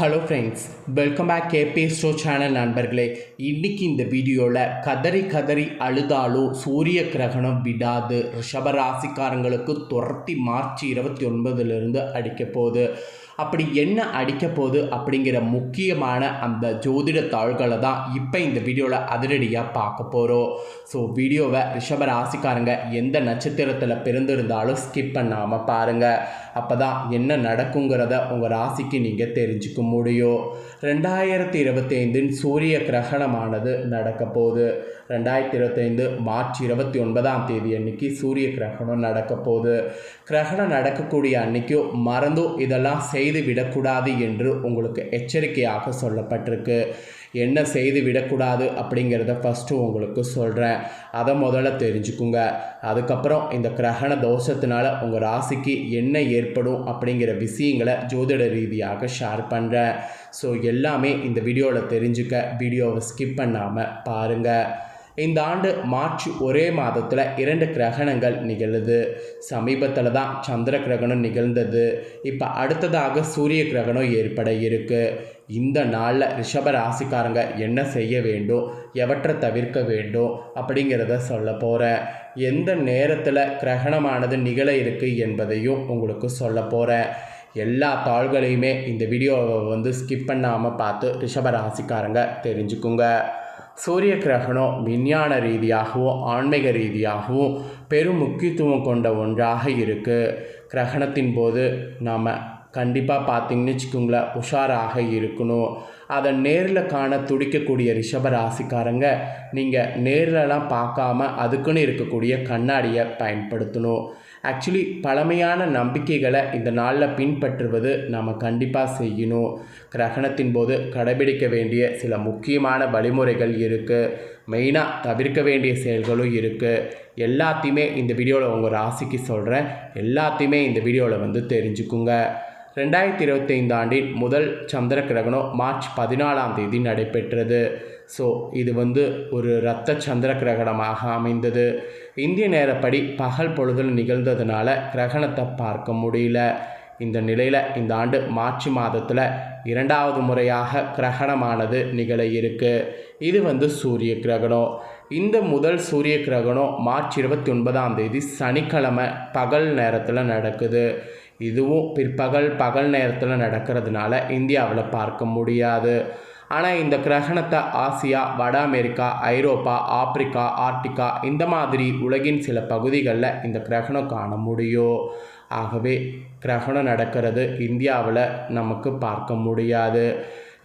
Hello friends welcome back KP ஸ்டோ channel நண்பர்களே. இன்னைக்கு இந்த வீடியோவில் கதறி கதறி அழுதாலும் சூரிய கிரகணம் விடாது. ரிஷபராசிக்காரங்களுக்கு துரத்தி மார்ச் இருபத்தி ஒன்பதுலேருந்து அடிக்க போகுது. அப்படி என்ன அடிக்க போகுது அப்படிங்கிற முக்கியமான அந்த ஜோதிட தாள்களை தான் இப்போ இந்த வீடியோவில் அதிரடியாக பார்க்க போகிறோம். ஸோ வீடியோவை ரிஷப ராசிக்காரங்க எந்த நட்சத்திரத்தில் பிறந்திருந்தாலும் ஸ்கிப் பண்ணாமல் பாருங்கள் அப்போ தான் என்ன நடக்குங்கிறத உங்கள் ராசிக்கு நீங்கள் தெரிஞ்சுக்க முடியும். ரெண்டாயிரத்தி இருபத்தைந்தின் சூரிய கிரகணமானது நடக்கப்போகுது. ரெண்டாயிரத்தி இருபத்தைந்து மார்ச் இருபத்தி ஒன்பதாம் தேதி அன்னைக்கு சூரிய கிரகணம் நடக்க போகுது கிரகணம் நடக்கக்கூடிய அன்னைக்கும் மறந்தும் இதெல்லாம் செய்து விடக்கூடாது என்று உங்களுக்கு எச்சரிக்கையாக சொல்லப்பட்டிருக்கு. என்ன செய்து விடக்கூடாது அப்படிங்கிறத ஃபஸ்ட்டு உங்களுக்கு சொல்கிறேன் அதை முதல்ல தெரிஞ்சுக்குங்க. அதுக்கப்புறம் இந்த கிரகண தோஷத்தினால உங்கள் ராசிக்கு என்ன ஏற்படும் அப்படிங்கிற விஷயங்களை ஜோதிட ரீதியாக ஷேர் பண்ணுறேன் ஸோ எல்லாமே இந்த வீடியோவில் தெரிஞ்சுக்க வீடியோவை ஸ்கிப் பண்ணாமல் பாருங்கள் இந்த ஆண்டு மார்ச் ஒரே மாதத்தில் இரண்டு கிரகணங்கள் நிகழுது. சமீபத்தில் தான் சந்திர கிரகணம் நிகழ்ந்தது. இப்போ அடுத்ததாக சூரிய கிரகணம் ஏற்பட இருக்குது இந்த நாளில் ரிஷப ராசிக்காரங்க என்ன செய்ய வேண்டும் எவற்றை தவிர்க்க வேண்டும் அப்படிங்கிறத சொல்ல போகிறேன் எந்த நேரத்தில் கிரகணமானது நிகழ இருக்குது என்பதையும் உங்களுக்கு சொல்ல போகிறேன் எல்லா தாள்களையுமே இந்த வீடியோவை வந்து ஸ்கிப் பண்ணாமல் பார்த்து ரிஷப ராசிக்காரங்க தெரிஞ்சுக்குங்க. சூரிய கிரகணம் விஞ்ஞான ரீதியாகவும் ஆன்மீக ரீதியாகவும் பெரும் முக்கியத்துவம் கொண்ட ஒன்றாக இருக்குது கிரகணத்தின் போது நாம் கண்டிப்பாக பார்த்தீங்கன்னு வச்சுக்கோங்களேன் உஷாராக இருக்கணும். அதை நேரில் காண துடிக்கக்கூடிய ரிஷப ராசிக்காரங்க நீங்கள் நேரிலலாம் பார்க்காம அதுக்குன்னு இருக்கக்கூடிய கண்ணாடியை பயன்படுத்தணும். ஆக்சுவலி பழமையான நம்பிக்கைகளை இந்த நாளில் பின்பற்றுவது நம்ம கண்டிப்பாக செய்யணும். கிரகணத்தின் போது கடைபிடிக்க வேண்டிய சில முக்கியமான வழிமுறைகள் இருக்குது மெயினாக தவிர்க்க வேண்டிய செயல்களும் இருக்குது எல்லாத்தையுமே இந்த வீடியோவில் உங்கள் ராசிக்கு சொல்கிறேன் எல்லாத்தையுமே இந்த வீடியோவில் வந்து தெரிஞ்சுக்குங்க. ரெண்டாயிரத்தி இருபத்தைந்து ஆண்டின் முதல் சந்திர கிரகணம் மார்ச் பதினாலாம் தேதி நடைபெற்றது. ஸோ இது வந்து ஒரு இரத்த சந்திர கிரகணமாக அமைந்தது. இந்திய நேரப்படி பகல் பொழுதில் நிகழ்ந்ததுனால கிரகணத்தை பார்க்க முடியல. இந்த நிலையில் இந்த ஆண்டு மார்ச் மாதத்தில் இரண்டாவது முறையாக கிரகணமானது நிகழ இருக்கு. இது வந்து சூரிய கிரகணம். இந்த முதல் சூரிய கிரகணம் மார்ச் இருபத்தி ஒன்பதாம் தேதி சனிக்கிழமை பகல் நேரத்தில் நடக்குது. இதுவும் பிற்பகல் பகல் நேரத்தில் நடக்கிறதுனால இந்தியாவில் பார்க்க முடியாது. ஆனால் இந்த கிரகணத்தை ஆசியா வட அமெரிக்கா ஐரோப்பா ஆப்பிரிக்கா ஆர்டிகா இந்த மாதிரி உலகின் சில பகுதிகளில் இந்த கிரகணம் காண முடியும். ஆகவே கிரகணம் நடக்கிறது இந்தியாவில் நமக்கு பார்க்க முடியாது.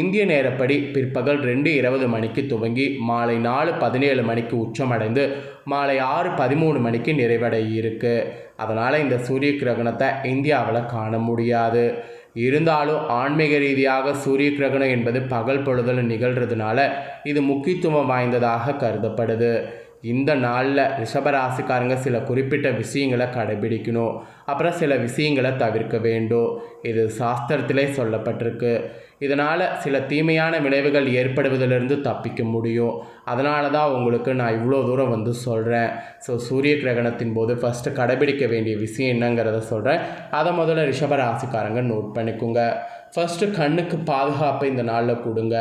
இந்திய நேரப்படி பிற்பகல் ரெண்டு இருபது மணிக்கு துவங்கி மாலை நாலு பதினேழு மணிக்கு உச்சமடைந்து மாலை ஆறு பதிமூணு மணிக்கு நிறைவடைய இருக்குது அதனால் இந்த சூரிய கிரகணத்தை இந்தியாவில் காண முடியாது. இருந்தாலும் ஆன்மீக ரீதியாக சூரிய கிரகணம் என்பது பகல் பொழுதில் நிகழ்கிறதுனால இது முக்கியத்துவம் வாய்ந்ததாக கருதப்படுது. இந்த நாளில் ரிஷபராசிக்காரங்க சில குறிப்பிட்ட விஷயங்களை கடைபிடிக்கணும். அப்புறம் சில விஷயங்களை தவிர்க்க வேண்டும். இது சாஸ்திரத்திலே சொல்லப்பட்டிருக்கு. இதனால் சில தீமையான விளைவுகள் ஏற்படுவதிலிருந்து தப்பிக்க முடியும். அதனால தான் உங்களுக்கு நான் இவ்வளோ தூரம் வந்து சொல்கிறேன் ஸோ சூரிய கிரகணத்தின் போது ஃபஸ்ட்டு கடைபிடிக்க வேண்டிய விஷயம் என்னங்கிறத சொல்கிறேன் அதை முதல்ல ரிஷபராசிக்காரங்க நோட் பண்ணிக்கோங்க. ஃபஸ்ட்டு கண்ணுக்கு பாதுகாப்பை இந்த நாளில் கொடுங்க.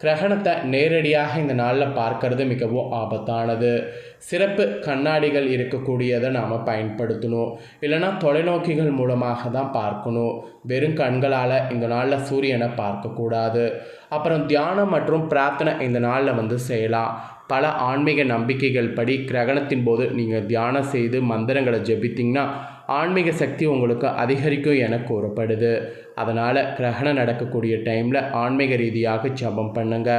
கிரகணத்தை நேரடியாக இந்த நாளில் பார்க்கறது மிகவும் ஆபத்தானது. சிறப்பு கண்ணாடிகள் இருக்கக்கூடியதை நாம் பயன்படுத்தணும். இல்லைனா தொலைநோக்கிகள் மூலமாக தான் பார்க்கணும். வெறும் கண்களால் இந்த நாளில் சூரியனை பார்க்கக்கூடாது. அப்புறம் தியானம் மற்றும் பிரார்த்தனை இந்த நாளில் வந்து செய்யலாம். பல ஆன்மீக நம்பிக்கைகள் படி கிரகணத்தின் போது நீங்கள் தியானம் செய்து மந்திரங்களை ஜெபித்தீங்கன்னா ஆன்மீக சக்தி உங்களுக்கு அதிகரிக்கும் என கூறப்படுது. அதனால் கிரகணம் நடக்கக்கூடிய டைமில் ஆன்மீக ரீதியாக ஜபம் பண்ணுங்க.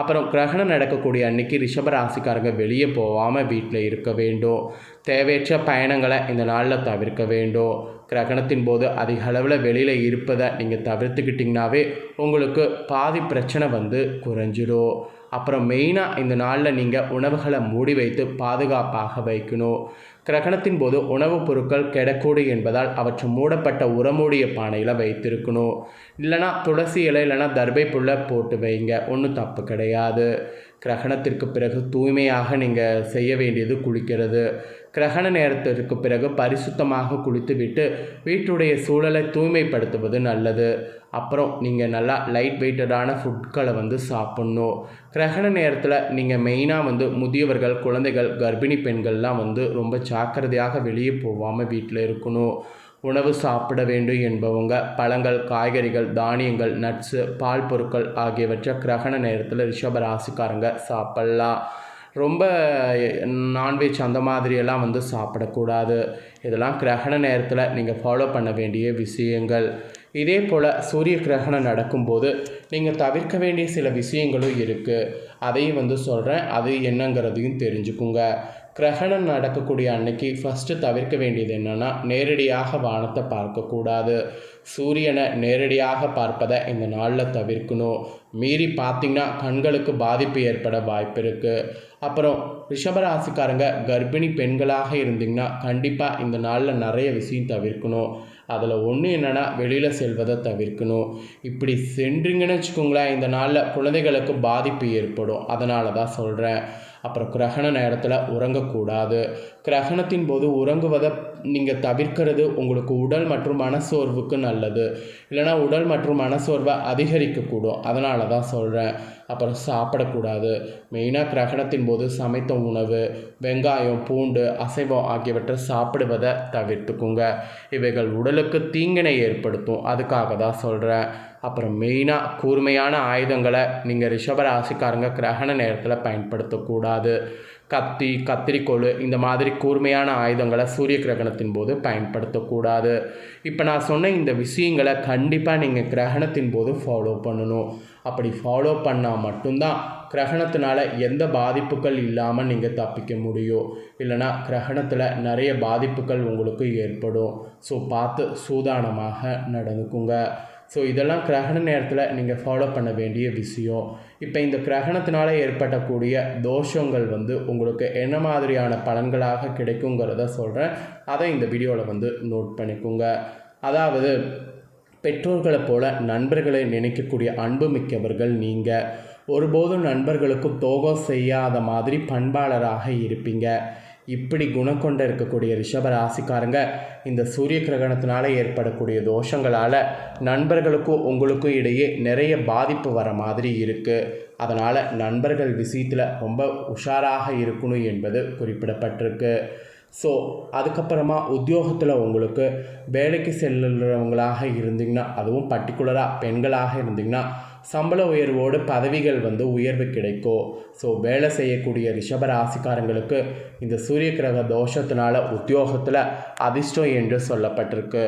அப்புறம் கிரகணம் நடக்கக்கூடிய அன்னைக்கு ரிஷபராசிக்காரங்க வெளியே போகாமல் வீட்டில் இருக்க வேண்டும். தேவையற்ற பயணங்களை இந்த நாளில் தவிர்க்க வேண்டும். கிரகணத்தின் போது அதிக அளவில் வெளியில் இருப்பதை நீங்கள் தவிர்த்துக்கிட்டிங்கனாவே உங்களுக்கு பாதி பிரச்சனை வந்து குறைஞ்சிடும். அப்புறம் மெயினாக இந்த நாளில் நீங்கள் உணவுகளை மூடி வைத்து பாதுகாப்பாக வைக்கணும். கிரகணத்தின் போது உணவுப் பொருட்கள் கெடக்கூடும் என்பதால் அவற்றை மூடப்பட்ட உரமூடிய பானையில் வைத்திருக்கணும். இல்லைனா துளசி இலை இல்லைனா தர்பை புல்லை போட்டு வைங்க. ஒன்றும் தப்பு கிடையாது. கிரகணத்திற்கு பிறகு தூய்மையாக நீங்கள் செய்ய வேண்டியது குளிக்கிறது. கிரகண நேரத்திற்கு பிறகு பரிசுத்தமாக குளித்துவிட்டு வீட்டுடைய சூழலை தூய்மைப்படுத்துவது நல்லது. அப்புறம் நீங்கள் நல்லா லைட் வெயிட்டடான ஃபுட்களை வந்து சாப்பிட்ணும். கிரகண நேரத்தில் நீங்கள் மெயினாக வந்து முதியவர்கள் குழந்தைகள் கர்ப்பிணி பெண்கள்லாம் வந்து ரொம்ப ஜாக்கிரதையாக வெளியே போகாமல் வீட்டில் இருக்கணும். உணவு சாப்பிட வேண்டும் என்பவங்க பழங்கள் காய்கறிகள் தானியங்கள் நட்ஸு பால் பொருட்கள் ஆகியவற்றை கிரகண நேரத்தில் ரிஷப ராசிக்காரங்க சாப்பிட்லாம். ரொம்ப நான்வெஜ் அந்த மாதிரியெல்லாம் வந்து சாப்பிடக்கூடாது. இதெல்லாம் கிரகண நேரத்தில் நீங்கள் ஃபாலோ பண்ண வேண்டிய விஷயங்கள். இதே போல் சூரிய கிரகணம் நடக்கும்போது நீங்கள் தவிர்க்க வேண்டிய சில விஷயங்களும் இருக்குது அதையும் வந்து சொல்கிறேன் அது என்னங்கிறதையும் தெரிஞ்சுக்குங்க. கிரகணம் நடக்கக்கூடிய அன்னைக்கு ஃபஸ்ட்டு தவிர்க்க வேண்டியது என்னென்னா நேரடியாக வானத்தை பார்க்கக்கூடாது. சூரியனை நேரடியாக பார்ப்பதை இந்த நாளில் தவிர்க்கணும். மீறி பார்த்திங்கன்னா கண்களுக்கு பாதிப்பு ஏற்பட வாய்ப்பு இருக்குது அப்புறம் ரிஷபராசிக்காரங்க கர்ப்பிணி பெண்களாக இருந்தீங்கன்னா கண்டிப்பாக இந்த நாளில் நிறைய விஷயம் தவிர்க்கணும். அதில் ஒன்று என்னென்னா வெளியில் செல்வதை தவிர்க்கணும். இப்படி சென்றீங்கன்னு வச்சுக்கோங்களேன் இந்த நாளில் குழந்தைகளுக்கு பாதிப்பு ஏற்படும். அதனால தான் சொல்கிறேன் அப்புறம் கிரகண நேரத்தில் உறங்கக்கூடாது. கிரகணத்தின் போது உறங்குவதை நீங்கள் தவிர்க்கிறது உங்களுக்கு உடல் மற்றும் மனசோர்வுக்கு நல்லது. இல்லைனா உடல் மற்றும் மனசோர்வை அதிகரிக்கக்கூடும். அதனால தான் சொல்கிறேன் அப்புறம் சாப்பிடக்கூடாது. மெயினாக கிரகணத்தின் போது சமைத்த உணவு வெங்காயம் பூண்டு அசைவம் ஆகியவற்றை சாப்பிடுவதை தவிர்த்துக்குங்க. இவைகள் உடலுக்கு தீங்கினை ஏற்படுத்தும். அதுக்காக தான் சொல்கிறேன் அப்புறம் மெயினாக கூர்மையான ஆயுதங்களை நீங்கள் ரிஷபராசிக்காரங்க கிரகண நேரத்தில் பயன்படுத்தக்கூடாது. கத்தி கத்திரிக்கோள் இந்த மாதிரி கூர்மையான ஆயுதங்களை சூரிய கிரகணத்தின் போது பயன்படுத்தக்கூடாது. இப்போ நான் சொன்ன இந்த விஷயங்களை கண்டிப்பாக நீங்கள் கிரகணத்தின் போது ஃபாலோ பண்ணணும். அப்படி ஃபாலோ பண்ணால் மட்டும்தான் கிரகணத்தினால எந்த பாதிப்புகள் இல்லாமல் நீங்கள் தப்பிக்க முடியும். இல்லைனா கிரகணத்தில் நிறைய பாதிப்புகள் உங்களுக்கு ஏற்படும். ஸோ பார்த்து சூதானமாக நடந்துக்குங்க. ஸோ இதெல்லாம் கிரகண நேரத்தில் நீங்கள் ஃபாலோ பண்ண வேண்டிய விஷயம். இப்போ இந்த கிரகணத்தினால் ஏற்படக்கூடிய தோஷங்கள் வந்து உங்களுக்கு என்ன மாதிரியான பலன்களாக கிடைக்குங்கிறத சொல்கிறேன் அதை இந்த வீடியோவில் வந்து நோட் பண்ணிக்கோங்க. அதாவது பெற்றோர்களை போல நண்பர்களை நினைக்கக்கூடிய அன்பு மிக்கவர்கள் நீங்கள் ஒருபோதும் நண்பர்களுக்கு தோகம் செய்யாத மாதிரி பண்பாளராக இருப்பீங்க. இப்படி குணம் கொண்ட இருக்கக்கூடிய ரிஷப ராசிக்காரங்க இந்த சூரிய கிரகணத்தினால ஏற்படக்கூடிய தோஷங்களால் நண்பர்களுக்கும் உங்களுக்கும் இடையே நிறைய பாதிப்பு வர மாதிரி இருக்குது அதனால் நண்பர்கள் விஷயத்தில் ரொம்ப உஷாராக இருக்கணும் என்பது குறிப்பிடப்பட்டிருக்கு. ஸோ அதுக்கப்புறமா உத்தியோகத்தில் உங்களுக்கு வேலைக்கு செல்லுறவங்களாக இருந்தீங்கன்னா அதுவும் பர்டிகுலராக பெண்களாக இருந்தீங்கன்னா சம்பள உயர்வோடு பதவிகள் வந்து உயர்வு கிடைக்கும் ஸோ வேலை செய்யக்கூடிய ரிஷப ராசிக்காரங்களுக்கு இந்த சூரிய கிரக தோஷத்தினால உத்தியோகத்தில் அதிர்ஷ்டம் என்று சொல்லப்பட்டிருக்கு.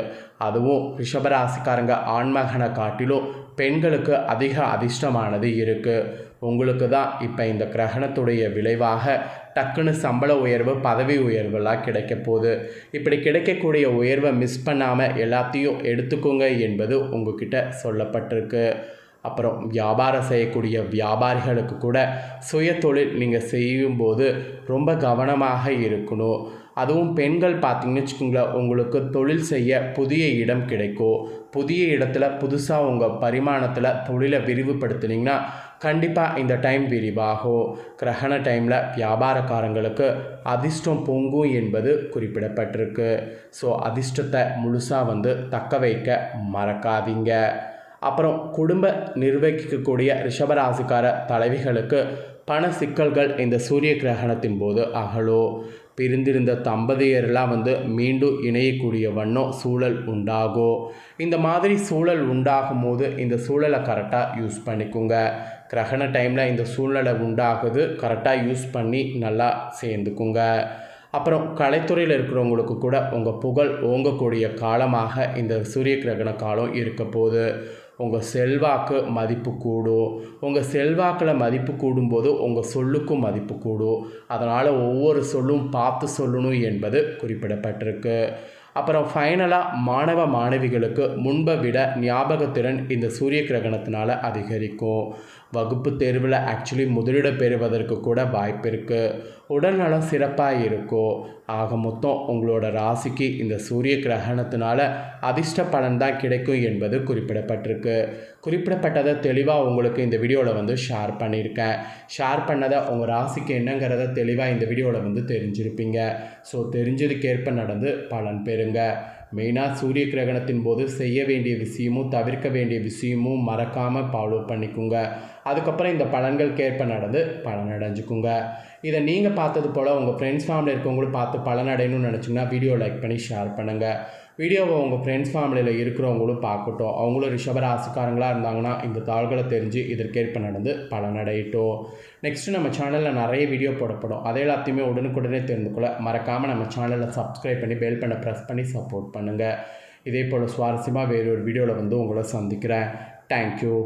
அதுவும் ரிஷபராசிக்காரங்க ஆண்மகனை காட்டிலும் பெண்களுக்கு அதிக அதிர்ஷ்டமானது இருக்குது உங்களுக்கு தான் இப்போ இந்த கிரகணத்துடைய விளைவாக டக்குன்னு சம்பள உயர்வு பதவி உயர்வுலாம் கிடைக்க போகுது. இப்படி கிடைக்கக்கூடிய உயர்வை மிஸ் பண்ணாமல் எல்லாத்தையும் எடுத்துக்கோங்க என்பது உங்ககிட்ட சொல்லப்பட்டிருக்கு. அப்புறம் வியாபாரம் செய்யக்கூடிய வியாபாரிகளுக்கு கூட சுய தொழில் நீங்கள் செய்யும்போது ரொம்ப கவனமாக இருக்கணும். அதுவும் பெண்கள் பார்த்தீங்கன்னு வச்சுக்கோங்களேன் உங்களுக்கு தொழில் செய்ய புதிய இடம் கிடைக்கும். புதிய இடத்துல புதுசாக உங்கள் பரிமாணத்தில் தொழிலை விரிவுபடுத்துனீங்கன்னா கண்டிப்பாக இந்த டைம் விரிவாகும். கிரகண டைமில் வியாபாரக்காரங்களுக்கு அதிர்ஷ்டம் பொங்கும் என்பது குறிப்பிடப்பட்டிருக்கு. ஸோ அதிர்ஷ்டத்தை முழுசாக வந்து தக்க வைக்க மறக்காதீங்க. அப்புறம் குடும்ப நிர்வகிக்கக்கூடிய ரிஷபராசிக்கார தலைவிகளுக்கு பண சிக்கல்கள் இந்த சூரிய கிரகணத்தின் போது அகலோ. பிரிந்திருந்த தம்பதியரெல்லாம் வந்து மீண்டும் இணையக்கூடிய வண்ணம் சூழல் உண்டாகும் இந்த மாதிரி சூழல் உண்டாகும் போது இந்த சூழலை கரெக்டாக யூஸ் பண்ணிக்கோங்க. கிரகண டைமில் இந்த சூழ்நிலை உண்டாகுது கரெக்டாக யூஸ் பண்ணி நல்லா சேர்ந்துக்குங்க. அப்புறம் கலைத்துறையில் இருக்கிறவங்களுக்கு கூட உங்கள் புகழ் ஓங்கக்கூடிய காலமாக இந்த சூரிய கிரகண காலம் இருக்க போகுது. உங்கள் செல்வாக்கு மதிப்பு கூடும் உங்கள் செல்வாக்கில் மதிப்பு கூடும்போது உங்கள் சொல்லுக்கும் மதிப்பு கூடும் அதனால் ஒவ்வொரு சொல்லும் பார்த்து சொல்லணும் என்பது குறிப்பிடப்பட்டிருக்கு. அப்புறம் ஃபைனலாக மாணவ மாணவிகளுக்கு முன்பை விட ஞாபகத்திறன் இந்த சூரிய கிரகணத்தினால் அதிகரிக்கும். வகுப்பு தேர்வில் ஆக்சுவலி முதலிடம் பெறுவதற்கு கூட வாய்ப்பு இருக்குது உடல்நலம் சிறப்பாக இருக்கும் ஆக மொத்தம் உங்களோட ராசிக்கு இந்த சூரிய கிரகணத்தினால அதிர்ஷ்ட பலன் தான் கிடைக்கும் என்பது குறிப்பிடப்பட்டிருக்கு. குறிப்பிடப்பட்டதை தெளிவாக உங்களுக்கு இந்த வீடியோவில் வந்து ஷேர் பண்ணியிருக்கேன். ஷேர் பண்ணதை உங்கள் ராசிக்கு என்னங்கிறத தெளிவாக இந்த வீடியோவில் வந்து தெரிஞ்சிருப்பீங்க. ஸோ தெரிஞ்சதுக்கேற்ப நடந்து பலன் பெறுங்க. மெயினாக சூரிய கிரகணத்தின் போது செய்ய வேண்டிய விஷயமும் தவிர்க்க வேண்டிய விஷயமும் மறக்காமல் ஃபாலோ பண்ணிக்கோங்க. அதுக்கப்புறம் இந்த பலன்களுக்கேற்ப நடந்து பலன் அடைஞ்சுக்குங்க இதை நீங்கள் பார்த்தது போல் உங்கள் ஃப்ரெண்ட்ஸ் ஃபேமிலி இருக்கவங்களும் பார்த்து பலன் அடையணும்னு நினச்சிங்கன்னா வீடியோ லைக் பண்ணி ஷேர் பண்ணுங்கள் வீடியோவை உங்கள் ஃப்ரெண்ட்ஸ் ஃபேமிலியில் இருக்கிறவங்களும் பார்க்கட்டும். அவங்களும் ரிஷபராசிக்காரங்களாக இருந்தாங்கன்னா இந்த தாள்களை தெரிஞ்சு இதற்கேற்ப நடந்து பலனடையட்டும். நெக்ஸ்ட்டு நம்ம சேனலில் நிறைய வீடியோ போடப்படும். அதை எல்லாத்தையுமே உடனுக்குடனே தெரிந்து கொள்ள மறக்காமல் நம்ம சேனலை சப்ஸ்கிரைப் பண்ணி பெல் பண்ண ப்ரெஸ் பண்ணி சப்போர்ட் பண்ணுங்கள் இதே போல் சுவாரஸ்யமாக வேறொரு வீடியோவில் வந்து உங்களை சந்திக்கிறேன். தேங்க்யூ